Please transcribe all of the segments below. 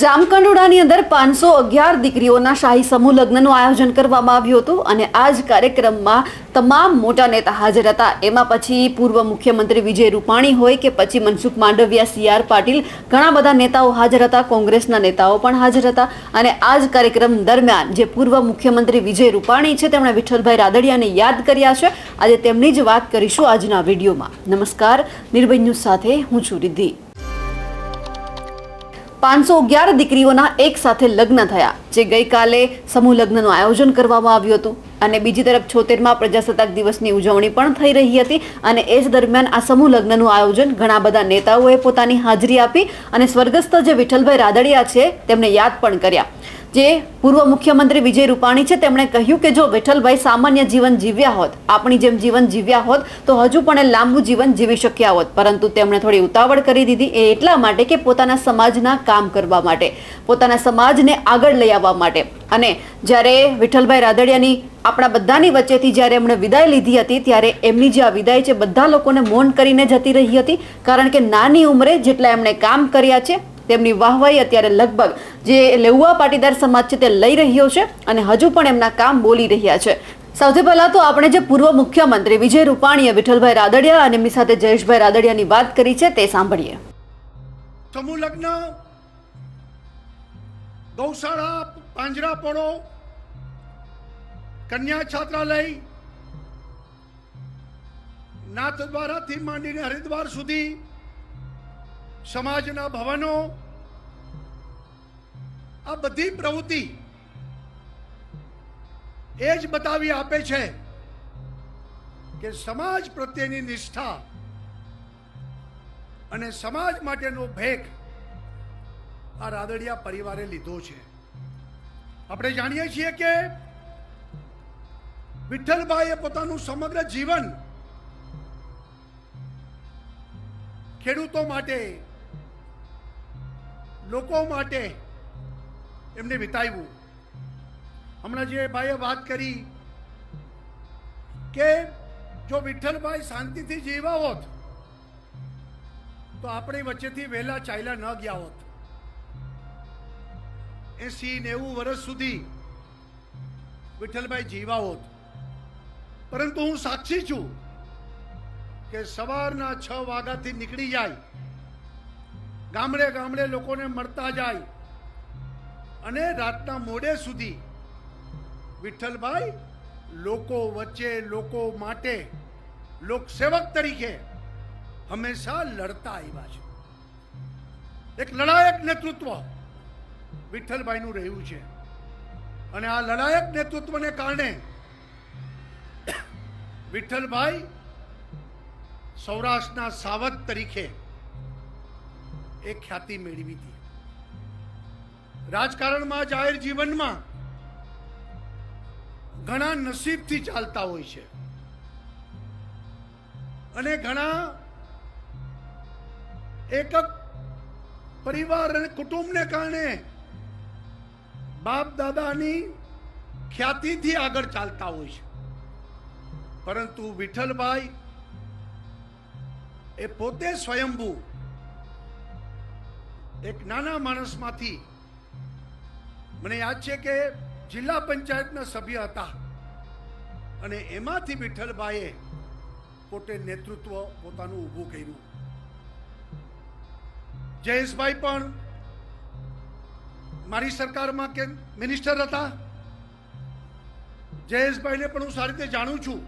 જામકંડોળાની અંદર પાંચસો અગિયાર દીકરીઓના શાહી સમૂહ લગ્નનું આયોજન કરવામાં આવ્યું હતું અને આ જ કાર્યક્રમમાં તમામ મોટા નેતા હાજર હતા. એમાં પછી પૂર્વ મુખ્યમંત્રી વિજય રૂપાણી હોય કે પછી મનસુખ માંડવિયા, સી. આર. પાટીલ, ઘણા બધા નેતાઓ હાજર હતા. કોંગ્રેસના નેતાઓ પણ હાજર હતા અને આ જ કાર્યક્રમ દરમિયાન જે પૂર્વ મુખ્યમંત્રી વિજય રૂપાણી છે, તેમણે વિઠ્ઠલભાઈ રાદડિયાને યાદ કર્યા છે. આજે તેમની જ વાત કરીશું આજના વિડીયોમાં. નમસ્કાર. નિર્ભય ન્યૂઝ સાથે હું છું રિદ્ધિ. પાંચસો અગિયાર દીકરીઓના એક સાથે લગ્ન થયા, જે ગઈકાલે સમૂહ લગ્નનું આયોજન કરવામાં આવ્યું હતું. અને બીજી તરફ છોતેરમાં પ્રજાસત્તાક દિવસની ઉજવણી પણ થઈ રહી હતી અને એ જ દરમિયાન આ સમૂહ લગ્નનું આયોજન ઘણા બધા નેતાઓએ પોતાની હાજરી આપી અને સ્વર્ગસ્થ જે વિઠ્ઠલભાઈ રાદડિયા છે તેમને યાદ પણ કર્યા. જે પૂર્વ મુખ્યમંત્રી વિજય રૂપાણી છે, તેમણે કહ્યું કે જો વિઠ્ઠલભાઈ સામાન્ય જીવન જીવ્યા હોત, આપણી જેમ જીવન જીવ્યા હોત, તો હજુ પણ એ લાંબુ જીવન જીવી શક્યા હોત. પરંતુ તેમણે થોડી ઉતાવળ કરી દીધી એ એટલા માટે કે પોતાના સમાજના કામ કરવા માટે, પોતાના સમાજને આગળ લઈ આવવા માટે. અને જ્યારે વિઠ્ઠલભાઈ રાદડિયાની આપણા બધાની વચ્ચેથી જ્યારે એમણે વિદાય લીધી હતી, ત્યારે એમની જે આ વિદાય છે, બધા લોકોને મૌન કરીને જતી રહી હતી, કારણ કે નાની ઉંમરે જેટલા એમણે કામ કર્યા છે તેમની વાહવાઈ અત્યારે લગભગ જે લેઉવા પાટીદાર સમાજ છે તે લઈ રહ્યો છે અને હજુ પણ એમના કામ બોલી રહ્યા છે. સૌથી પહેલાં તો આપણે જે પૂર્વ મુખ્યમંત્રી વિજય રૂપાણીએ વિઠ્ઠલભાઈ રાદડિયા અને એમની સાથે જયેશભાઈ રાદડિયાની વાત કરી છે તે સાંભળીએ. સમૂહ લગ્ન, ગૌશાળા પાંજરાપોળો કન્યા છાત્રાલય નાથ દ્વારાથી માંડીને હરિદ્વાર સુધી સમાજના ભવનો આ બધી પ્રવૃત્તિ એ જ બતાવી આપે છે કે સમાજ પ્રત્યેની નિષ્ઠા અને સમાજ માટેનો ભેખ આ રાદડિયા પરિવારે લીધો છે. આપણે જાણીએ છીએ કે વિઠ્ઠલભાઈએ પોતાનું સમગ્ર જીવન ખેડૂતો માટે, લોકો માટે એમને વિતાવ્યું. હમણાં જે ભાઈએ વાત કરી કે જો વિઠ્ઠલભાઈ શાંતિથી જીવા હોત, તો આપણી વચ્ચેથી વહેલા ચાલ્યા ન ગયા હોત. એસી નેવું વર્ષ સુધી વિઠ્ઠલભાઈ જીવા હોત. પરંતુ હું સાક્ષી છું કે સવારના છ વાગ્યાથી નીકળી જાય. ગામડે ગામડે લોકોને મળતા જાય. અને રાતના મોડે સુધી વિઠ્ઠલભાઈ લોકો વચ્ચે, લોકો માટે, લોકસેવક તરીકે હંમેશા લડતા આવ્યા છે. એક લડાયક નેતૃત્વ વિઠ્ઠલભાઈનું રહ્યું છે. અને આ લડાયક નેતૃત્વને કારણે વિઠ્ઠલભાઈ સૌરાષ્ટ્રના સાવત તરીકે એ ખ્યાતિ મેળવી હતી. રાજકારણમાં જાહેર જીવનમાં ઘણા નસીબથી ચાલતા હોય છે. અને ઘણા એકક પરિવાર અને કુટુંબને કારણે બાપ દાદાની ખ્યાતિથી આગળ ચાલતા હોય છે. પરંતુ વિઠ્ઠલભાઈ એ પોતે સ્વયંભૂ એક નાના માણસમાંથી મને યાદ છે કે જિલ્લા પંચાયતના સભ્ય હતા. અને એમાંથી વિઠ્ઠલભાઈએ પોતે નેતૃત્વ પોતાનું ઊભું કર્યું. જયેશભાઈ પણ મારી સરકારમાં કે મિનિસ્ટર હતા. જયેશભાઈને પણ હું સારી રીતે જાણું છું.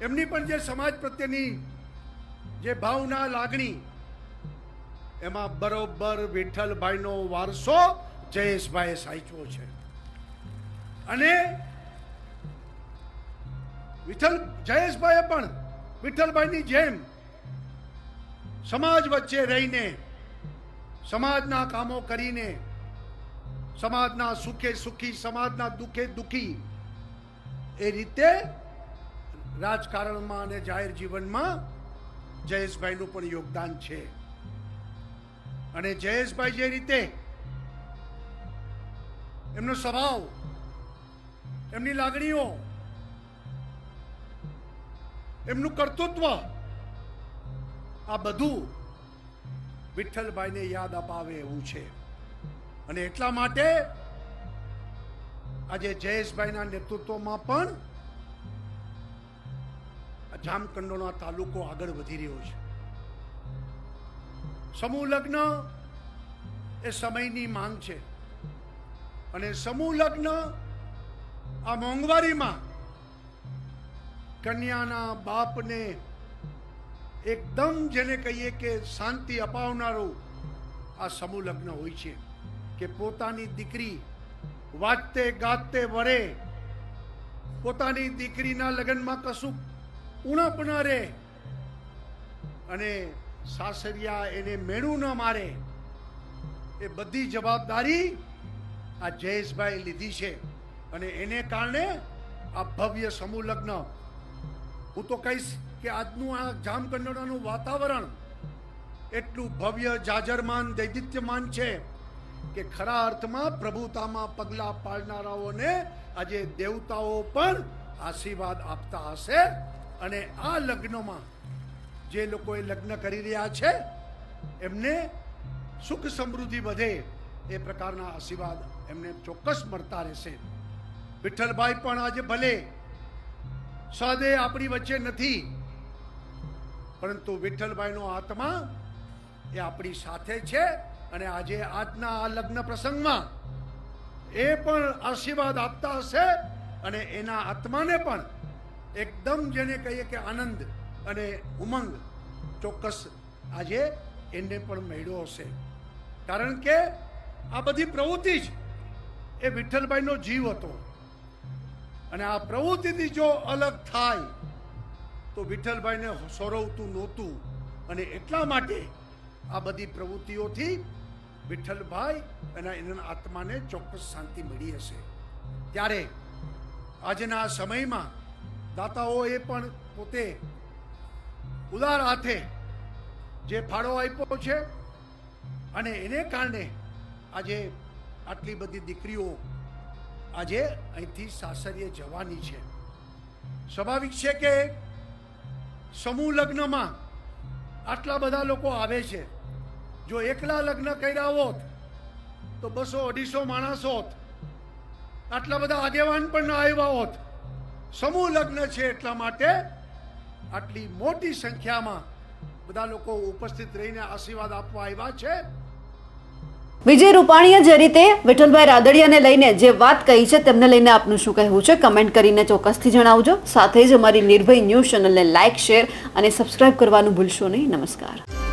એમની પણ જે સમાજ પ્રત્યેની જે ભાવના, લાગણી, એમાં બરોબર વિઠ્ઠલભાઈનો વારસો જયેશભાઈએ સાચવો છે. અને વિઠ્ઠલ, જયેશભાઈએ પણ વિઠ્ઠલભાઈની જેમ સમાજ વચ્ચે રહીને, સમાજના કામો કરીને, સમાજના સુખે સુખી, સમાજના દુઃખે દુઃખી એ રીતે રાજકારણમાં અને જાહેર જીવનમાં જયેશભાઈનું પણ યોગદાન છે. અને જયેશભાઈ જે રીતે એમનો સ્વભાવ, એમની લાગણીઓ, એમનું કર્તૃત્વ, આ બધું વિઠ્ઠલભાઈને યાદ અપાવે એવું છે. અને એટલા માટે આજે જયેશભાઈના નેતૃત્વમાં પણ આ જામકંડોળા તાલુકો આગળ વધી રહ્યો છે. સમૂહ લગ્ન એ સમયની માંગ છે. અને સમૂહ લગ્ન આ મોંઘવારીમાં કન્યાના બાપને એકદમ જેને કહીએ કે શાંતિ અપાવનારું આ સમૂહ લગ્ન હોય છે કે પોતાની દીકરી વાજતે ગાતે વરે, પોતાની દીકરીના લગ્નમાં કશું ઉણપ ન રહે અને સાસરિયા એને મેણું ન મારે, એ બધી જવાબદારી આ જયેશભાઈ લીધી છે. અને એને કારણે આ ભવ્ય સમૂહ લગ્ન. હું તો કહીશ કે આજનું આ જામકંડોળાનું વાતાવરણ એટલું ભવ્ય, જાજરમાન, દૈદિત્યમાન છે કે ખરા અર્થમાં પ્રભુતામાં પગલાં પાડનારાઓને આજે દેવતાઓ પણ આશીર્વાદ આપતા હશે. અને આ લગ્નમાં જે લોકોએ લગ્ન કરી રહ્યા છે, એમને સુખ સમૃદ્ધિ વધે. એ પ્રકારના આશીર્વાદ એમને ચોક્કસ મળતા રહેશે. વિઠ્ઠલભાઈ પણ આજે ભલે સદે આપણી વચ્ચે નથી, પરંતુ વિઠ્ઠલભાઈનો આત્મા એ આપણી સાથે છે અને આજે આજના આ લગ્ન પ્રસંગમાં એ પણ આશીર્વાદ આપતા હશે અને એના આત્માને પણ એકદમ જેને કહીએ કે આનંદ અને ઉમંગ ચોક્કસ આજે એને પણ મળ્યો હશે. કારણ કે આ બધી પ્રવૃત્તિ જ એ વિઠ્ઠલભાઈનો જીવ હતો. અને આ પ્રવૃત્તિથી જો અલગ થાય, તો વિઠ્ઠલભાઈને સોરવતું નહોતું. અને એટલા માટે આ બધી પ્રવૃત્તિઓથી વિઠ્ઠલભાઈ અને એના આત્માને ચોક્કસ શાંતિ મળી હશે. ત્યારે આજના સમયમાં દાતાઓએ પણ પોતે ઉદાર હાથે જે ફાળો આપ્યો છે, અને એને કારણે આજે આટલી બધી દીકરીઓ આજે અહીંથી સાસરીએ જવાની છે. સ્વાભાવિક છે કે સમૂહ લગ્નમાં આટલા બધા લોકો આવે છે. જો એકલા લગ્ન કર્યા હોત, તો બસો અઢીસો માણસ હોત, આટલા બધા આગેવાન પણ ના આવ્યા હોત. સમૂહ લગ્ન છે એટલા માટે આટલી મોટી સંખ્યામાં બધા લોકો ઉપસ્થિત રહીને આશીર્વાદ આપવા આવ્યા છે. વિજય રૂપાણીએ જે રીતે વિઠ્ઠલભાઈ રાદડિયાને લઈને જે વાત કહી છે, તેમને લઈને આપનું શું કહેવું છે, કમેન્ટ કરીને ચોક્કસથી જણાવજો. સાથે જ અમારી નિર્ભય ન્યૂઝ ચેનલને લાઇક શેર અને સબસ્ક્રાઇબ કરવાનું ભૂલશો નહીં. નમસ્કાર.